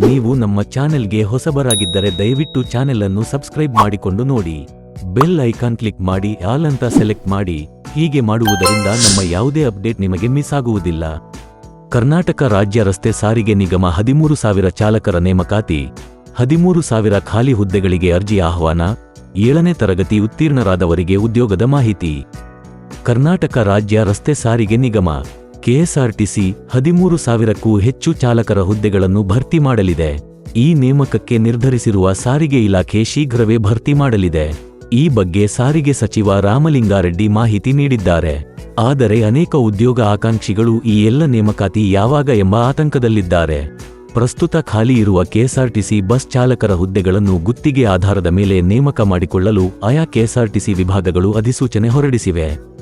ನಮ್ಮ ಚಾನೆಲ್ಗೆ ಹೊಸಬರಾಗಿದ್ದರೆ ದಯವಿಟ್ಟು ಚಾನೆಲ್ ಅನ್ನು ಸಬ್ಸ್ಕ್ರೈಬ್ ಮಾಡಿಕೊಂಡು ನೋಡಿ. ಬೆಲ್ ಐಕಾನ್ ಕ್ಲಿಕ್ ಮಾಡಿ, ಆಲ್ ಅಂತ ಸೆಲೆಕ್ಟ್ ಮಾಡಿ. ಹೀಗೆ ಮಾಡುವುದರಿಂದ ನಮ್ಮ ಯಾವುದೇ ಅಪ್ಡೇಟ್ ನಿಮಗೆ ಮಿಸ್ ಆಗುವುದಿಲ್ಲ. ಕರ್ನಾಟಕ ರಾಜ್ಯ ರಸ್ತೆ ಸಾರಿಗೆ ನಿಗಮ ಹದಿಮೂರು ಸಾವಿರ ಚಾಲಕರ ನೇಮಕಾತಿ. ಹದಿಮೂರು ಸಾವಿರ ಖಾಲಿ ಹುದ್ದೆಗಳಿಗೆ ಅರ್ಜಿ ಆಹ್ವಾನ. ಏಳನೇ ತರಗತಿ ಉತ್ತೀರ್ಣರಾದವರಿಗೆ ಉದ್ಯೋಗದ ಮಾಹಿತಿ. ಕರ್ನಾಟಕ ರಾಜ್ಯ ರಸ್ತೆ ಸಾರಿಗೆ ನಿಗಮ. ಕೆಎಸ್ಆರ್ಟಿಸಿ ಹದಿಮೂರು ಸಾವಿರಕ್ಕೂ ಹೆಚ್ಚು ಚಾಲಕರ ಹುದ್ದೆಗಳನ್ನು ಭರ್ತಿ ಮಾಡಲಿದೆ. ಈ ನೇಮಕಕ್ಕೆ ನಿರ್ಧರಿಸಿರುವ ಸಾರಿಗೆ ಇಲಾಖೆ ಶೀಘ್ರವೇ ಭರ್ತಿ ಮಾಡಲಿದೆ. ಈ ಬಗ್ಗೆ ಸಾರಿಗೆ ಸಚಿವ ರಾಮಲಿಂಗಾರೆಡ್ಡಿ ಮಾಹಿತಿ ನೀಡಿದ್ದಾರೆ. ಆದರೆ ಅನೇಕ ಉದ್ಯೋಗ ಆಕಾಂಕ್ಷಿಗಳು ಈ ಎಲ್ಲ ನೇಮಕಾತಿ ಯಾವಾಗ ಎಂಬ ಆತಂಕದಲ್ಲಿದ್ದಾರೆ. ಪ್ರಸ್ತುತ ಖಾಲಿ ಇರುವ ಕೆಎಸ್ಆರ್ಟಿಸಿ ಬಸ್ ಚಾಲಕರ ಹುದ್ದೆಗಳನ್ನು ಗುತ್ತಿಗೆ ಆಧಾರದ ಮೇಲೆ ನೇಮಕ ಮಾಡಿಕೊಳ್ಳಲು ಆಯಾ ಕೆಎಸ್ಆರ್ಟಿಸಿ ವಿಭಾಗಗಳು ಅಧಿಸೂಚನೆ ಹೊರಡಿಸಿವೆ.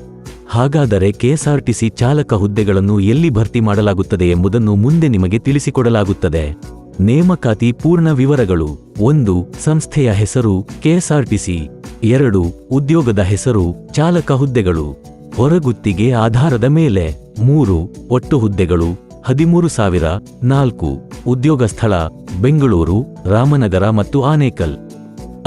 ಹಾಗಾದರೆ ಕೆಎಸ್ಆರ್ಟಿಸಿ ಚಾಲಕ ಹುದ್ದೆಗಳನ್ನು ಎಲ್ಲಿ ಭರ್ತಿ ಮಾಡಲಾಗುತ್ತದೆ ಎಂಬುದನ್ನು ಮುಂದೆ ನಿಮಗೆ ತಿಳಿಸಿಕೊಡಲಾಗುತ್ತದೆ. ನೇಮಕಾತಿ ಪೂರ್ಣ ವಿವರಗಳು. ಒಂದು, ಸಂಸ್ಥೆಯ ಹೆಸರು, ಕೆಎಸ್ಆರ್ಟಿಸಿ. ಎರಡು, ಉದ್ಯೋಗದ ಹೆಸರು, ಚಾಲಕ ಹುದ್ದೆಗಳು. ಹೊರಗುತ್ತಿಗೆ ಆಧಾರದ ಮೇಲೆ. ಮೂರು, ಒಟ್ಟು ಹುದ್ದೆಗಳು. ಹದಿಮೂರು ಸಾವಿರ. ನಾಲ್ಕು, ಉದ್ಯೋಗ ಸ್ಥಳ. ಬೆಂಗಳೂರು, ರಾಮನಗರ ಮತ್ತು ಆನೇಕಲ್.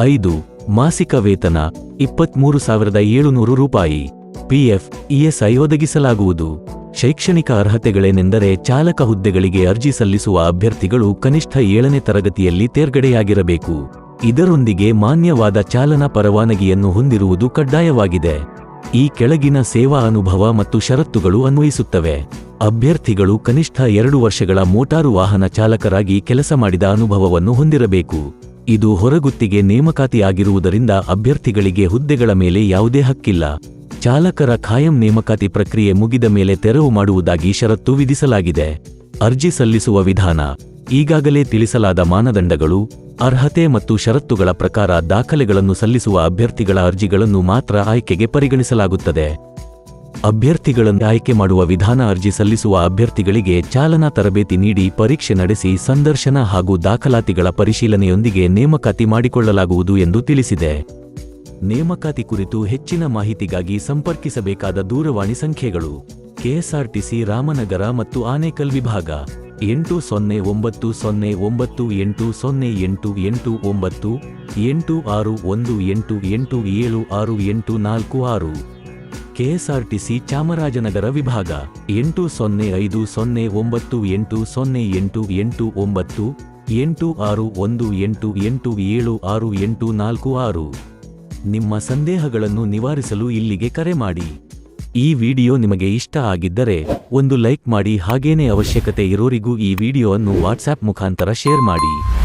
ಐದು, ಮಾಸಿಕ ವೇತನ, ಇಪ್ಪತ್ಮೂರು ಸಾವಿರದ ಏಳುನೂರು ರೂಪಾಯಿ. ಪಿಎಫ್, ಇಎಸ್ಐ ಒದಗಿಸಲಾಗುವುದು. ಶೈಕ್ಷಣಿಕ ಅರ್ಹತೆಗಳೇನೆಂದರೆ ಚಾಲಕ ಹುದ್ದೆಗಳಿಗೆ ಅರ್ಜಿ ಸಲ್ಲಿಸುವ ಅಭ್ಯರ್ಥಿಗಳು ಕನಿಷ್ಠ ಏಳನೇ ತರಗತಿಯಲ್ಲಿ ತೇರ್ಗಡೆಯಾಗಿರಬೇಕು. ಇದರೊಂದಿಗೆ ಮಾನ್ಯವಾದ ಚಾಲನಾ ಪರವಾನಗಿಯನ್ನು ಹೊಂದಿರುವುದು ಕಡ್ಡಾಯವಾಗಿದೆ. ಈ ಕೆಳಗಿನ ಸೇವಾ ಅನುಭವ ಮತ್ತು ಷರತ್ತುಗಳು ಅನ್ವಯಿಸುತ್ತವೆ. ಅಭ್ಯರ್ಥಿಗಳು ಕನಿಷ್ಠ ಎರಡು ವರ್ಷಗಳ ಮೋಟಾರು ವಾಹನ ಚಾಲಕರಾಗಿ ಕೆಲಸ ಮಾಡಿದ ಅನುಭವವನ್ನು ಹೊಂದಿರಬೇಕು. ಇದು ಹೊರಗುತ್ತಿಗೆ ನೇಮಕಾತಿ ಆಗಿರುವುದರಿಂದ ಅಭ್ಯರ್ಥಿಗಳಿಗೆ ಹುದ್ದೆಗಳ ಮೇಲೆ ಯಾವುದೇ ಹಕ್ಕಿಲ್ಲ. ಚಾಲಕರ ಖಾಯಂ ನೇಮಕಾತಿ ಪ್ರಕ್ರಿಯೆ ಮುಗಿದ ಮೇಲೆ ತೆರವು ಮಾಡುವುದಾಗಿ ಷರತ್ತು ವಿಧಿಸಲಾಗಿದೆ. ಅರ್ಜಿ ಸಲ್ಲಿಸುವ ವಿಧಾನ, ಈಗಾಗಲೇ ತಿಳಿಸಲಾದ ಮಾನದಂಡಗಳು, ಅರ್ಹತೆ ಮತ್ತು ಷರತ್ತುಗಳ ಪ್ರಕಾರ ದಾಖಲೆಗಳನ್ನು ಸಲ್ಲಿಸುವ ಅಭ್ಯರ್ಥಿಗಳ ಅರ್ಜಿಗಳನ್ನು ಮಾತ್ರ ಆಯ್ಕೆಗೆ ಪರಿಗಣಿಸಲಾಗುತ್ತದೆ. ಅಭ್ಯರ್ಥಿಗಳನ್ನು ಆಯ್ಕೆ ಮಾಡುವ ವಿಧಾನ ಅರ್ಜಿ ಸಲ್ಲಿಸುವ ಅಭ್ಯರ್ಥಿಗಳಿಗೆ ಚಾಲನಾ ತರಬೇತಿ ನೀಡಿ ಪರೀಕ್ಷೆ ನಡೆಸಿ ಸಂದರ್ಶನ ಹಾಗೂ ದಾಖಲಾತಿಗಳ ಪರಿಶೀಲನೆಯೊಂದಿಗೆ ನೇಮಕಾತಿ ಮಾಡಿಕೊಳ್ಳಲಾಗುವುದು ಎಂದು ತಿಳಿಸಿದೆ. ನೇಮಕಾತಿ ಕುರಿತು ಹೆಚ್ಚಿನ ಮಾಹಿತಿಗಾಗಿ ಸಂಪರ್ಕಿಸಬೇಕಾದ ದೂರವಾಣಿ ಸಂಖ್ಯೆಗಳು ಕೆಎಸ್ಆರ್ಟಿಸಿ ರಾಮನಗರ ಮತ್ತು ಆನೇಕಲ್ ವಿಭಾಗ ಎಂಟು ಸೊನ್ನೆ ಒಂಬತ್ತು ಸೊನ್ನೆ ಒಂಬತ್ತು ಎಂಟು ಸೊನ್ನೆ ಎಂಟು ಎಂಟು ಒಂಬತ್ತು ಎಂಟು ಆರು ಒಂದು ಎಂಟು ಎಂಟು ಏಳು ಆರು ಎಂಟು ನಾಲ್ಕು ಆರು ಕೆಎಸ್ಆರ್ಟಿಸಿ ಚಾಮರಾಜನಗರ ವಿಭಾಗ ಎಂಟು ಸೊನ್ನೆ ಐದು ಸೊನ್ನೆ ಒಂಬತ್ತು ಎಂಟು ಸೊನ್ನೆ ಎಂಟು ಎಂಟು ಒಂಬತ್ತು ಎಂಟು ಆರು ಒಂದು ಎಂಟು ಎಂಟು ಏಳು ಆರು ಎಂಟು ನಾಲ್ಕು ಆರು ನಿಮ್ಮ ಸಂದೇಹಗಳನ್ನು ನಿವಾರಿಸಲು ಇಲ್ಲಿಗೆ ಕರೆ ಮಾಡಿ. ಈ ವಿಡಿಯೋ ನಿಮಗೆ ಇಷ್ಟ ಆಗಿದ್ದರೆ ಒಂದು ಲೈಕ್ ಮಾಡಿ ಹಾಗೇನೇ ಅವಶ್ಯಕತೆ ಇರೋರಿಗೂ ಈ ವಿಡಿಯೋ ಅನ್ನು ವಾಟ್ಸ್ಆ್ಯಪ್ ಮುಖಾಂತರ ಶೇರ್ ಮಾಡಿ.